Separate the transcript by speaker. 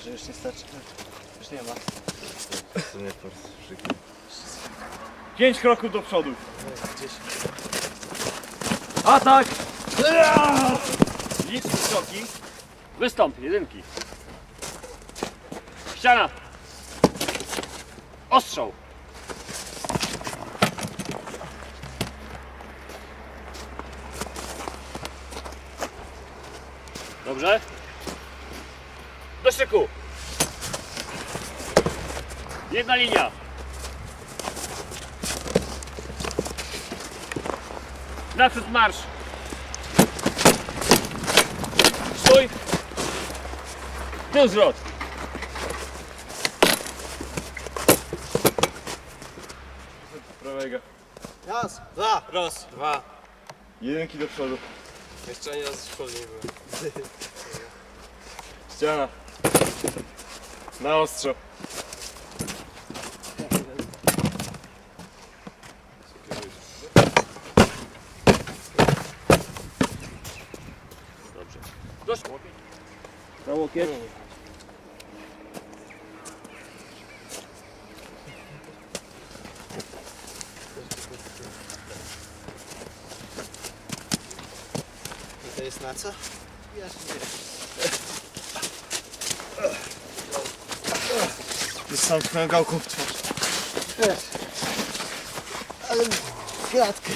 Speaker 1: że już nie starczy. Już nie ma.
Speaker 2: Pięć kroków do przodu. Atak! Licz kroki. Wystąp, jedynki. Ściana. Ostrzał. Dobrze? Do szyku. Jedna linia. Naprzód marsz. Stój. Tył zwrot.
Speaker 3: Prawego.
Speaker 1: Raz, dwa.
Speaker 3: Raz, dwa. Jedynki do przodu.
Speaker 4: Jeszcze ani raz w szkole nie byłem.
Speaker 3: Ściana. Na ostro.
Speaker 2: Dobrze. Dosz. Na łokieć.
Speaker 1: I to jest na co? Ja
Speaker 3: Ty sam gałką w twarz.
Speaker 1: Ale klatkę.